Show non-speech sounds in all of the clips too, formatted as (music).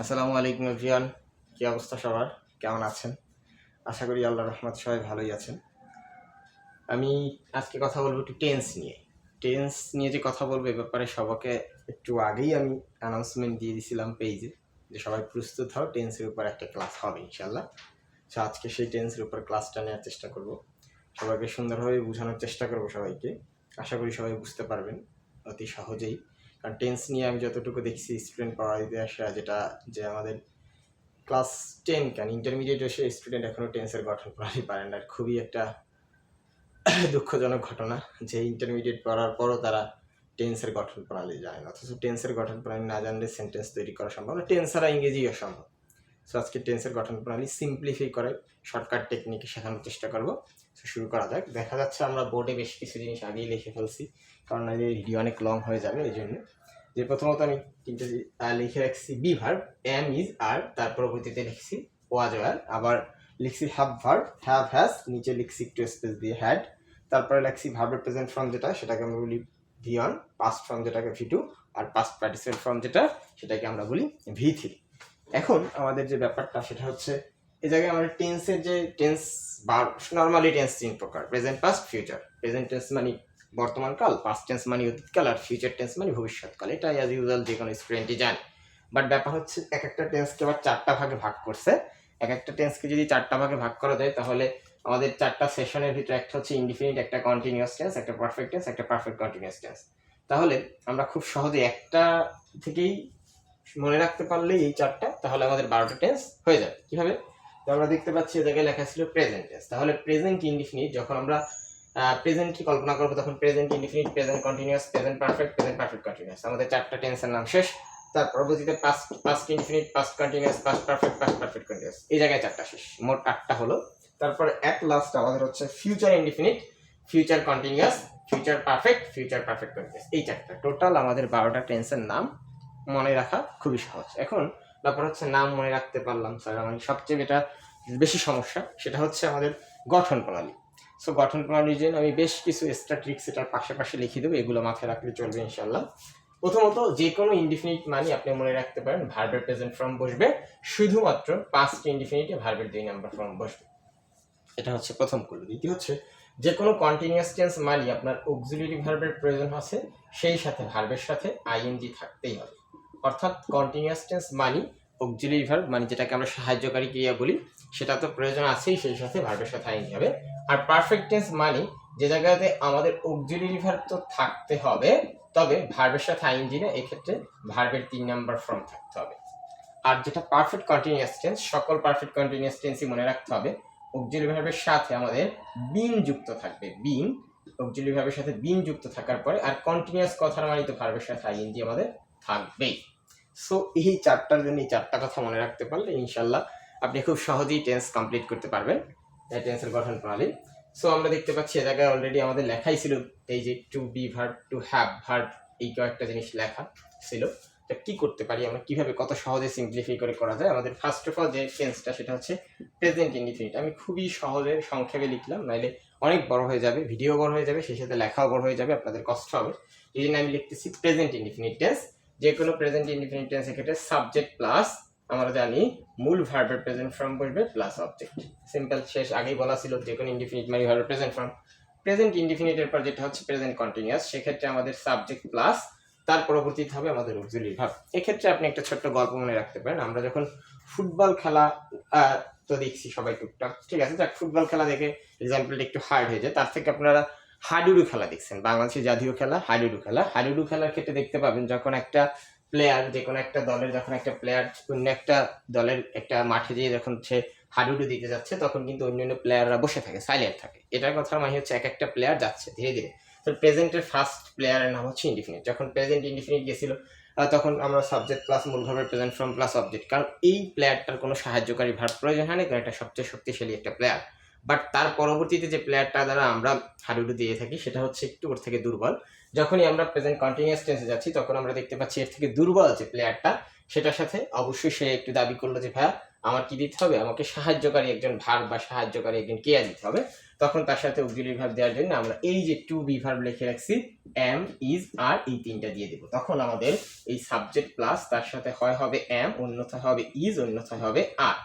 আসসালামু আলাইকুম এভরিওয়ান, কী অবস্থা সবার? কেমন আছেন? আশা করি আল্লাহ রহমত সবাই ভালোই আছেন। আমি আজকে কথা বলব একটু টেন্স নিয়ে। টেন্স নিয়ে যে কথা বলব এ ব্যাপারে সবাইকে একটু আগেই আমি অ্যানাউন্সমেন্ট দিয়ে দিয়েছিলাম পেজে যে সবাই প্রস্তুত হও টেন্সের উপর একটা ক্লাস হবে ইনশাল্লাহ সো আজকে সেই টেন্সের উপর ক্লাসটা নেওয়ার চেষ্টা করব। সবাইকে সুন্দরভাবে বোঝানোর চেষ্টা করব সবাইকে। আশা করি সবাই বুঝতে পারবেন অতি সহজেই। কারণ টেন্স নিয়ে আমি যতটুকু দেখছি স্টুডেন্ট পড়াইতে আসা যেটা যে আমাদের ক্লাস টেন কেন ইন্টারমিডিয়েট এসে স্টুডেন্ট এখনও টেন্সের গঠন প্রণালী পারেন না। খুবই একটা দুঃখজনক ঘটনা যে ইন্টারমিডিয়েট পড়ার পরও তারা টেন্সের গঠন প্রণালী জানে না। অথচ টেন্সের গঠন প্রণালী না জানলে সেন্টেন্স তৈরি করা সম্ভব না। টেন্স ছাড়া ইংরেজিও সম্ভব সো আজকে টেন্সের গঠন প্রণালী সিম্পলিফাই করে শর্টকাট টেকনিকে শেখানোর চেষ্টা করব। শুরু করা যাক। দেখা যাচ্ছে আমরা বোর্ডে বেশ কিছু জিনিস আগেই লিখে ফেলছি, কারণ এই ভিডিও অনেক লং হয়ে যাবে এই জন্য। যে প্রথমত আমি তিনটে লিখে রাখছি be verb am is are তার পরবর্তীতে লিখছি ওয়াজ ওয়ার আবার লিখছি হ্যাভ ভার্ব হ্যাভ হ্যাজ নিচে লিখছি একটু স্পেস দিয়ে হ্যাড তারপরে লিখছি ভার্বের প্রেজেন্ট ফর্ম যেটা, সেটাকে আমরা বলি ভি ওয়ান পাস্ট ফর্ম যেটাকে ভি টু আর পাস্ট পার্টিসিপেট ফর্ম যেটা, সেটাকে আমরা বলি ভি থ্রি এখন আমাদের যে ব্যাপারটা, সেটা হচ্ছে এই জায়গায় আমাদের টেন্সের যে টেন্স বা নর্মালি টেন্স তিন প্রকার present past future present tense মানে বর্তমান কাল পাস্ট টেন্স মানে অতীতকাল আর ফিউচার টেন্স মানে ভবিষ্যৎকাল। এটা অ্যাজ ইউজুয়াল যে কোনো স্টুডেন্টই জানে। বাট ব্যাপার হচ্ছে এক একটা টেন্সকে আবার চারটা ভাগে ভাগ করছে। এক একটা টেন্সকে যদি চারটা ভাগে ভাগ করা যায়, তাহলে আমাদের চারটা সেশনের ভিতরে একটা হচ্ছে ইনডিফিনিট একটা কন্টিনিউয়াস টেন্স একটা পারফেক্ট টেন্স একটা পারফেক্ট কন্টিনিউয়াস টেন্স তাহলে আমরা খুব সহজে একটা থেকেই মনে রাখতে পারলে এই চারটা, তাহলে আমাদের বারোটা টেন্স হয়ে যাবে। কীভাবে? তো আমরা দেখতে পাচ্ছি এ জায়গায় লেখা ছিল প্রেজেন্ট টেন্স তাহলে প্রেজেন্ট ইনডিফিনিট যখন আমরা প্রেজেন্ট কল্পনা করব তখন present indefinite present continuous present perfect present perfect continuous আমাদের চারটা টেন্সের নাম শেষ। তার পরবর্তীতে past past infinite past continuous past perfect past perfect continuous এই জায়গায় চারটা শেষ। মোট আটটা হলো। তারপর এক লাস্ট আমাদের হচ্ছে future indefinite future continuous future perfect future perfect continuous এই চারটা। টোটাল আমাদের বারোটা টেন্সের নাম মনে রাখা খুবই সহজ। এখন ব্যাপার হচ্ছে নাম মনে রাখতে পারলাম স্যার আমার সবচেয়ে যেটা বেশি সমস্যা, সেটা হচ্ছে আমাদের গঠন প্রণালী। সো গঠন প্রণালীর জন্য আমি বেশ কিছু এক্সট্রা ট্রিক্স এটার পাশাপাশি লিখে দেবো, এগুলো মাথায় রাখলে চলবে ইনশাল্লাহ প্রথমত, যে কোনো ইনডিফিনিট মানি আপনি মনে রাখতে পারেন ভার্বের প্রেজেন্ট ফর্ম বসবে, শুধুমাত্র পাঁচটি ইনডিফিনিটে ভার্বের দুই নাম্বার ফর্ম বসবে। এটা হচ্ছে প্রথম কুলু দ্বিতীয় হচ্ছে, যে কোনো কন্টিনিউয়াস টেন্স মানে আপনার অক্সিলিয়ারি ভার্বের প্রয়োজন আছে, সেই সাথে ভার্বের সাথে আইএনজি থাকতেই হবে। অর্থাৎ কন্টিনিউয়াস টেন্স মানি অক্সিলিয়ারি ভার্ব মানে যেটাকে আমরা সাহায্যকারী ক্রিয়া বলি, সেটা তো প্রয়োজন আছেই, সেই সাথে ভার্বের সাথে আইএনজি হবে। আর পারফেক্ট টেন্স মানি যে জায়গাতে আমাদের অক্সিলিয়ারি ভার্ব তো থাকতে হবে, তবে ভার্বের সাথে আইএনজি না এক্ষেত্রে ভার্বের তিন নাম্বার ফর্ম থাকতে হবে। আর যেটা পারফেক্ট কন্টিনিউয়াস টেন্স সকল পারফেক্ট কন্টিনিউয়াস টেন্সই মনে রাখতে হবে অক্সিলিয়ারি ভার্বের সাথে আমাদের বিন যুক্ত থাকবে। বিন অক্সিলিয়ারি ভার্বের সাথে বিন যুক্ত থাকার পরে আর কন্টিনিউয়াস কথার মানে তো ভার্বের সাথে আইএনজি আমাদের থাকবেই। সো এই চারটার জন্য এই চারটা কথা মনে রাখতে পারলে ইনশাল্লাহ আপনি খুব সহজেই টেন্স কমপ্লিট করতে পারবেন। টেন্সের গঠন প্রণালী। সো আমরা দেখতে পাচ্ছি এ জায়গায় অলরেডি আমাদের লেখাই ছিল এই যে to be verb to have verb এই কয়েকটা জিনিস লেখা ছিল। তা কি করতে পারি আমরা? কীভাবে কত সহজে সিম্পলিফাই করে করা যায়? আমাদের ফার্স্ট অফ অল যে টেন্সটা সেটা হচ্ছে প্রেজেন্ট ইনডিফিনিট আমি খুবই সহজে সংক্ষেপে লিখলাম, নাইলে অনেক বড় হয়ে যাবে ভিডিও বড় হয়ে যাবে, সেই সাথে লেখাও বড় হয়ে যাবে, আপনাদের কষ্ট হবে। এই জন্য আমি লিখতেছি প্রেজেন্ট ইনডিফিনিট টেন্স যে কোনো প্রেজেন্ট ইনডিফিনিট টেন্স ক্ষেত্রে সাবজেক্ট প্লাস আমরা জানি মূল ভার্বের প্রেজেন্ট ফর্ম বসবে প্লাস অবজেক্ট সিম্পল শেষ, আগেই বলা ছিল যে কোনো ইনডিফিনিট মানে ভার্বের প্রেজেন্ট ফর্ম প্রেজেন্ট ইনডিফিনিটের পর যেটা হচ্ছে প্রেজেন্ট কন্টিনিউয়াস সেক্ষেত্রে আমাদের সাবজেক্ট প্লাস তার পরবর্তীতে হবে আমাদের অক্সিলিয়ারি ভার্ব এক্ষেত্রে আপনি একটা ছোট্ট গল্প মনে রাখতে পারেন। আমরা যখন ফুটবল খেলা তো দেখছি সবাই টুকটাক, ঠিক আছে? যাক ফুটবল খেলা দেখে এক্সাম্পলটা একটু হার্ড হয়ে যায়। তার থেকে আপনারা হাডুডু খেলা দেখছেন বাংলাদেশের জাতীয় খেলা, হাডুডু খেলা। হাডুডু খেলার ক্ষেত্রে দেখতে পাবেন যখন একটা প্লেয়ার যে কোনো একটা দলের যখন একটা প্লেয়ার অন্য একটা দলের একটা মাঠে যেয়ে যখন সে হাডুডু দিতে যাচ্ছে, তখন কিন্তু অন্য অন্য প্লেয়াররা বসে থাকে সাইলেন্ট থাকে। এটার কথা মানে হচ্ছে এক একটা প্লেয়ার যাচ্ছে ধীরে ধীরে। তো প্রেজেন্টের ফার্স্ট প্লেয়ারের নাম হচ্ছে ইনডিফিনিট যখন প্রেজেন্ট ইনডিফিনিট গেছিল তখন আমরা সাবজেক্ট প্লাস মূল ভাবে প্রেজেন্ট ফ্রম প্লাস অবজেক্ট কারণ এই প্লেয়ারটার কোনো সাহায্যকারী ভার প্রয়োজন হয় না, কারণ এটা সবচেয়ে শক্তিশালী একটা প্লেয়ার বাট তার পরবর্তীতে যে প্লেয়ারটা দ্বারা আমরা হাডুডু দিয়ে থাকি, সেটা হচ্ছে একটু ওর থেকে দুর্বল। যখনই আমরা প্রেজেন্ট কন্টিনিউয়াস টেন্সে যাচ্ছি, তখন আমরা দেখতে পাচ্ছি এর থেকে দুর্বল যে প্লেয়ারটা সেটার সাথে অবশ্যই সে একটু দাবি করল যে, ভাইয়া, আমার কি দিতে হবে? আমাকে সাহায্যকারী একজন ভার্ব বা সাহায্যকারী একজন কেয়া দিতে হবে? তখন তার সাথে অক্সিলারি ভার্ব দেওয়ার জন্য আমরা এই যে টু বি ভার্ব লিখে রাখছি এম ইজ আর এই তিনটা দিয়ে দেবো। তখন আমাদের এই সাবজেক্ট প্লাস তার সাথে হয় হবে এম অন্যথায় হবে ইজ অন্যথায় হবে আর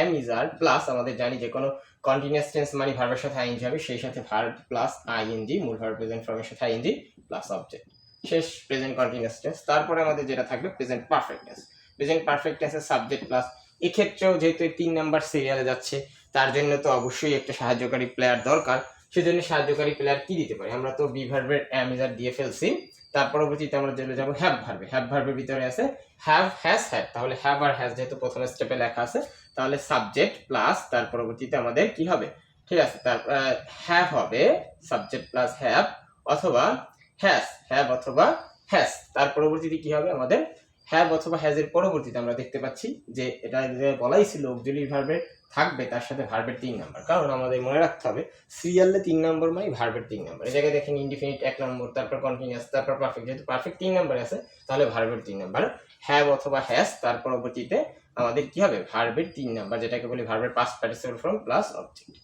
এম ইজ আর প্লাস আমাদের জানি যে কোনো কন্টিনিউয়াস টেন্স মানে ভার্বের সাথে আইএনজি হবে, সেই সাথে ভার্ব প্লাস আইএনজি মূল ভার্ব প্রেজেন্ট ফর্মের সাথে আইএনজি প্লাস অবজেক্ট শেষ প্রেজেন্ট কন্টিনিউয়াস টেন্স তারপরে আমাদের যেটা থাকবে present perfect tense present perfect টেন্সের সাবজেক্ট প্লাস এক্ষেত্রেও যেহেতু তিন নাম্বার সিরিয়ালে যাচ্ছে, তার জন্য তো অবশ্যই একটা সাহায্যকারী প্লেয়ার দরকার। সেজন্য সাহায্যকারী প্লেয়ার কি দিতে পারি? আমরা তো বি ভার্বের অ্যামিজার দিয়ে ফেলছি। তার পরবর্তীতে আমরা চলে যাব হ্যাভ ভার্বে হ্যাভ ভার্বের ভিতরে আছে হ্যাভ হ্যাজ হ্যাড তাহলে হ্যাভ আর হ্যাজ যেহেতু প্রথম স্টেপে লেখা আছে, তাহলে সাবজেক্ট প্লাস তার পরবর্তীতে আমাদের কি হবে? ঠিক আছে, তার হ্যাভ হবে সাবজেক্ট প্লাস হ্যাভ অথবা হ্যাজ হ্যাভ অথবা হ্যাজ তার পরবর্তীতে কি হবে আমাদের? হ্যাভ অথবা হ্যাজ এর পরবর্তীতে আমরা দেখতে পাচ্ছি যে এটা বলাই ছিল অক্সিলারি ভার্বের থাকবে তার সাথে ভার্বের তিন নাম্বার কারণ আমাদের মনে রাখতে হবে সিরিয়ালে তিন নম্বর মানে ভার্বের তিন নাম্বার এই জায়গায় দেখেন ইনডিফিনিট এক নম্বর তারপর কন্টিনিউয়াস তারপর পারফেক্ট যেহেতু পারফেক্ট তিন নাম্বার আছে, তাহলে ভার্বের তিন নাম্বার হ্যাভ অথবা হ্যাজ তার পরবর্তীতে আমাদের কি হবে? ভার্বের তিন নাম্বার যেটাকে বলি ভার্বের past participle form plus object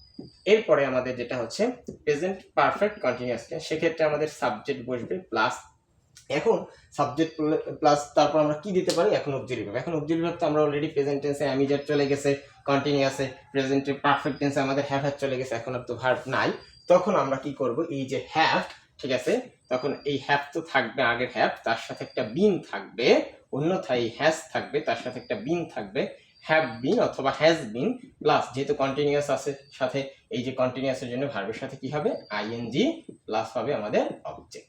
এরপরে আমাদের যেটা হচ্ছে প্রেজেন্ট পারফেক্ট কন্টিনিউয়াস সেক্ষেত্রে আমাদের সাবজেক্ট বসবে প্লাস এখন সাবজেক্ট প্লাস তারপর আমরা কি দিতে পারি? এখন অবজেক্টিভ ভার্ব এখন অবজেক্টিভ ভার্ব তো আমরা অলরেডি প্রেজেন্ট টেন্সে অ্যামিজার চলে গেছে কন্টিনিউয়াসে প্রেজেন্টে পারফেক্ট টেন্সে আমাদের হ্যাভ হ্যাভ চলে গেছে, এখন আর তো ভার্ব নাই। তখন আমরা কি করব? এই যে হ্যাভ ঠিক আছে? তখন এই হ্যাভ তো থাকবে আগের হ্যাভ তার সাথে একটা বিন থাকবে, অন্যথায় হ্যাজ থাকবে, তার সাথে একটা বিন থাকবে হ্যাভ বিন অথবা হ্যাজ বিন প্লাস যেহেতু কন্টিনিউয়াস আছে, সাথে এই যে কন্টিনিউয়াসের জন্য ভার্বের সাথে কি হবে? আইএনজি প্লাস হবে আমাদের অবজেক্ট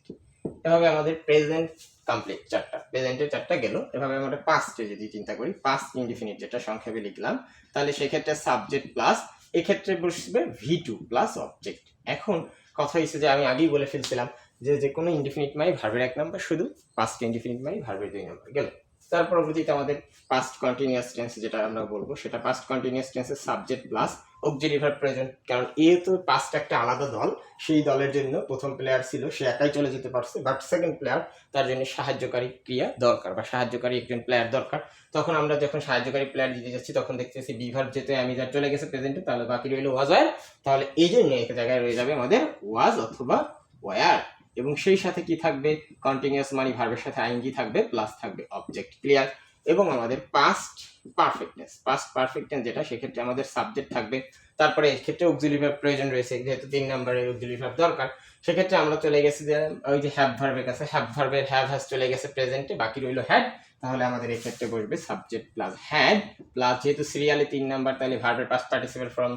এভাবে আমাদের প্রেজেন্ট কমপ্লিট চারটা প্রেজেন্টের চারটা গেল, এভাবে আমরা পাস্টে যদি চিন্তা করি পাস্ট ইনডিফিনিট যেটা সংক্ষেপে লিখলাম, তাহলে সেক্ষেত্রে সাবজেক্ট প্লাস এক্ষেত্রে বসবে ভি টু প্লাস অবজেক্ট এখন কথা হচ্ছে যে আমি আগেই বলে ফেলছিলাম যে যে কোনো ইনডিফিনিট মাই ভার্বের এক নাম্বার শুধু পাস্ট ইনডিফিনিট মাই ভার্বের দুই নাম্বার গেল? তার পরবর্তীতে আমাদের পাস্ট কন্টিনিউয়াস টেন্স যেটা আমরা বলব, সেটা পাস্ট কন্টিনিউয়াস টেন্সের subject plus objective verb present কারণ এ তো পাস্ট একটা আলাদা দল, সেই দলের জন্য প্রথম প্লেয়ার ছিল, সে একাই চলে যেতে পারছে বাট সেকেন্ড প্লেয়ার তার জন্য সাহায্যকারী ক্রিয়া দরকার, বা সাহায্যকারী একজন প্লেয়ার দরকার। তখন আমরা যখন সাহায্যকারী প্লেয়ার দিতে যাচ্ছি, তখন দেখতেছি বিভার যেতে আমি যার চলে গেছে প্রেজেন্টে তাহলে বাকি রইল ওয়াজ ওয়ার তাহলে এই জন্য এক জায়গায় রয়ে যাবে আমাদের ওয়াজ অথবা ওয়ার এবং সেই সাথে কি থাকবে? কন্টিনিউয়াস মানি ভার্বের সাথে আইনজি থাকবে প্লাস থাকবে অবজেক্ট ক্লিয়ার এবং আমাদের পাস্ট পারফেক্টনেস পাস্ট পারফেক্টনেস যেটা সেক্ষেত্রে আমাদের সাবজেক্ট থাকবে। তারপরে এক্ষেত্রে অক্সিলারি ভার্ব প্রয়োজন রয়েছে, যেহেতু তিন নম্বরের অক্সিলারি ভার্ব দরকার, সেক্ষেত্রে আমরা চলে গেছি যে, ওই যে হ্যাভ ভার্বের কাছে হ্যাভ ভার্বের হ্যাভ হ্যাজ চলে গেছে প্রেজেন্টে বাকি রইল হ্যাড তাহলে আমাদের এই ক্ষেত্রে বসবে সাবজেক্ট প্লাস হ্যাড প্লাস যেহেতু সিরিয়ালে তিন নাম্বার, তাহলে ভার্বের পাস্ট পার্টিসিপেল ফ্রম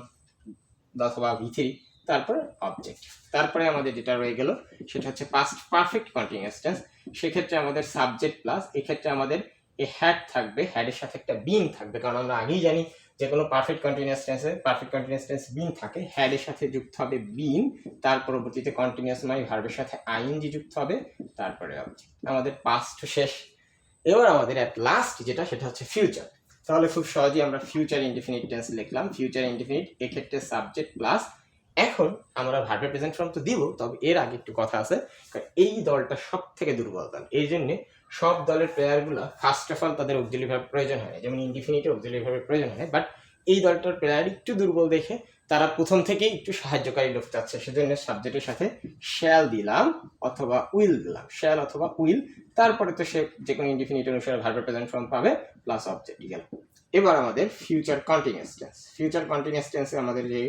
অথবা ভি থ্রি তারপর অবজেক্ট তারপরে আমাদের যেটা রয়ে গেল, সেটা হচ্ছে পাস্ট পারফেক্ট কন্টিনিউয়াস টেন্স সেক্ষেত্রে আমাদের সাবজেক্ট প্লাস এক্ষেত্রে আমাদের এ হ্যাড থাকবে হ্যাডের সাথে একটা বিন থাকবে। কারণ আমরা আগেই জানি যে কোনো পারফেক্ট কন্টিনিউয়াস টেন্সে পারফেক্ট কন্টিনিউয়াস টেন্স বিন থাকে। হ্যাডের সাথে যুক্ত হবে বিন তার পরবর্তীতে কন্টিনিউয়াস মানে ভার্বের সাথে আইএনজি যুক্ত হবে, তারপরে অবজেক্ট আমাদের পাস্ট শেষ। এবার আমাদের অ্যাট লাস্ট যেটা, সেটা হচ্ছে ফিউচার তাহলে খুব সহজেই আমরা ফিউচার ইনডিফিনিট টেন্স লিখলাম। ফিউচার ইনডিফিনিট এক্ষেত্রে সাবজেক্ট প্লাস এখন আমরা ভার্বের প্রেজেন্ট ফর্ম তো দিব, তবে এর আগে একটু কথা আছে এই দলটা সব থেকে দুর্বল দল। এই জন্যে সব দলের প্লেয়ারগুলো ফার্স্ট অফ অল তাদের অক্সিলি ভাবে প্রয়োজন হয় যেমন ইনডিফিনিটে অক্সিলি ভাবে প্রয়োজন হয় বাট এই দলটার প্লেয়ার একটু দুর্বল দেখে তারা প্রথম থেকেই একটু সাহায্যকারী লোক চাচ্ছে, সেজন্য সাবজেক্টের সাথে শ্যাল দিলাম অথবা উইল দিলাম। শ্যাল অথবা উইল তারপরে তো সে যে কোনো ইনডিফিনিট অনুসারে ভার্বের প্রেজেন্ট ফর্ম পাবে প্লাস অবজেক্ট গেল এবার আমাদের future continuous tense future continuous টেন্সে আমাদের যে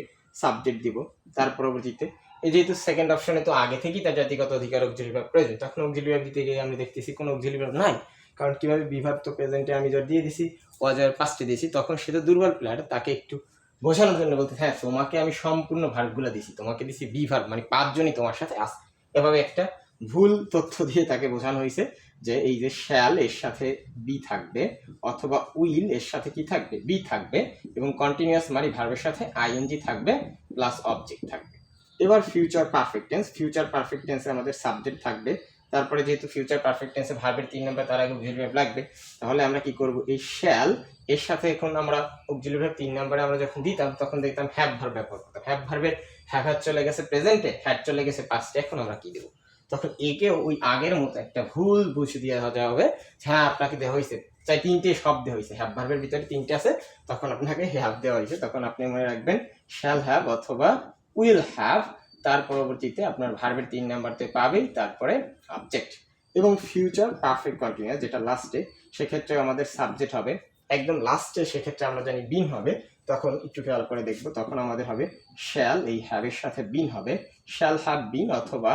সাবজেক্ট দিব, তার পরবর্তীতে। এই যেহেতু সেকেন্ড অপশনে তো আগে থেকেই তার জাতিগত অধিকার অক্সিলি ভাব প্রয়োজন, তখন অক্সিলি ভাব দিতে গিয়ে আমি দেখতেছি কোনো অক্সিলি ভাব নাই। কারণ কীভাবে বিভাগ তো প্রেজেন্টে আমি যখন দিয়ে দিছি ওয়াজার পাঁচটি দিয়েছি, তখন সে তো দুর্বল প্লেয়ার তাকে একটু বোঝানোর জন্য বলতে হ্যাঁ তোমাকে আমি সম্পূর্ণ ভার্বগুলো দিছি, তোমাকে দিছি বি ভার্ব মানে পাঁচজনই তোমার সাথে আস এভাবে একটা ভুল তথ্য দিয়ে তাকে বোঝানো হয়েছে। যে এই যে শ্যাল এর সাথে বি থাকবে অথবা উইল এর সাথে কি থাকবে? বি থাকবে এবং কন্টিনিউয়াস মানে ভার্বের সাথে আইএনজি থাকবে প্লাস অবজেক্ট থাকবে। এবার future perfect tense future perfect টেন্সে আমাদের সাবজেক্ট থাকবে। তারপরে যেহেতু ফিউচার পারফেক্ট টেন্সে ভার্বের তিন নম্বর তার আগে অক্সিলারি ভার্ব লাগবে, তাহলে আমরা কি করব? এই শ্যাল এর সাথে এখন আমরা অক্সিলারি ভার্ব তিন নম্বরে আমরা যখন দিতাম, তখন দেখতাম হ্যাভ ভার্ব ব্যবহার করতাম। হ্যাভ ভার্বের হ্যাভ হ্যাভ চলে গেছে প্রেজেন্টে হ্যাড চলে গেছে পাস্টে এখন আমরা কি দেবো? তখন একে ওই আগের মতো একটা ভুল বুঝে দিয়ে দেওয়া হবে হ্যাঁ আপনাকে দেওয়া হয়েছে। চাই তিনটে শব্দ হয়েছে। হ্যাভ ভার্বের ভিতরে তিনটে আছে। তখন আপনাকে হ্যাভ দেওয়া হয়েছে। তখন আপনি মনে রাখবেন শ্যাল হ্যাভ অথবা উইল হ্যাভ তার পরবর্তীতে আপনার ভার্বের তিন নাম্বারতে পাবেই, তারপরে অবজেক্ট এবং ফিউচার পারফেক্ট কন্টিনিউয়াস যেটা লাস্টে সেক্ষেত্রে আমাদের সাবজেক্ট হবে একদম লাস্টে সেক্ষেত্রে আমরা জানি বিন হবে। তখন একটু খেয়াল করে দেখব, তখন আমাদের হবে শ্যাল এই হ্যাভের সাথে বিন হবে। শ্যাল হ্যাভ বিন অথবা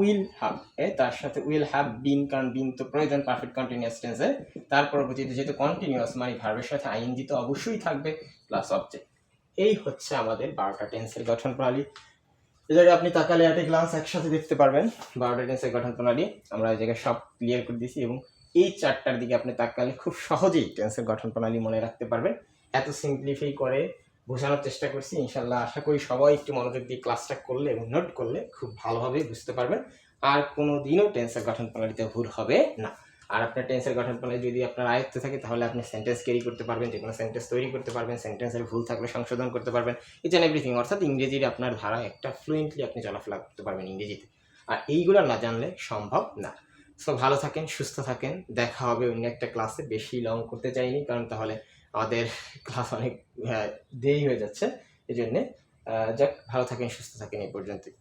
উইল হ্যাভ এ তার সাথে উইল হ্যাভ বিন কারণ বিন তো প্রয়োজন পারফেক্ট কন্টিনিউয়াস টেন্সে তার পরবর্তীতে যেহেতু কন্টিনিউয়াস মানে ভার্বের সাথে আইএনজি তো অবশ্যই থাকবে প্লাস অবজেক্ট এই হচ্ছে আমাদের বারোটা টেন্সের গঠন প্রণালী। জায়গায় আপনি তাকালে এট গ্লান্স একসাথে দেখতে পারবেন, বারোটা টেন্সের গঠন প্রণালী। আমরা এই জায়গায় সব ক্লিয়ার করে দিয়েছি এবং এই চারটার দিকে আপনি তাকালে খুব সহজেই টেন্সের গঠন প্রণালী মনে রাখতে পারবেন। এত সিম্পলিফাই করে বোঝানোর চেষ্টা করছি ইনশাল্লাহ আশা করি সবাই একটু মনোযোগ দিয়ে ক্লাসটা করলে এবং নোট করলে খুব ভালোভাবে বুঝতে পারবেন। আর কোনো দিনও টেন্সের গঠন প্রণালীতে ভুল হবে না। আর আপনার টেন্সের গঠন প্রণালী যদি আপনার আয়ত্তে থাকে, তাহলে আপনি সেন্টেন্স ক্যারি করতে পারবেন, যে কোনো সেন্টেন্স তৈরি করতে পারবেন সেন্টেন্সের ভুল থাকলে সংশোধন করতে পারবেন ইচ অ্যান্ড এভরিথিং অর্থাৎ ইংরেজির আপনার ধারা একটা ফ্লুয়েন্টলি আপনি চলাফেরা করতে পারবেন ইংরেজিতে। আর এইগুলো না জানলে সম্ভব না। সো ভালো থাকেন সুস্থ থাকেন। দেখা হবে অন্য একটা ক্লাসে। বেশি লং করতে চাইনি কারণ তাহলে আমাদের (laughs) ক্লাস অনেক আহ, দেরি হয়ে যাচ্ছে। এই জন্যে যাক ভালো থাকেন সুস্থ থাকেন এই পর্যন্তই।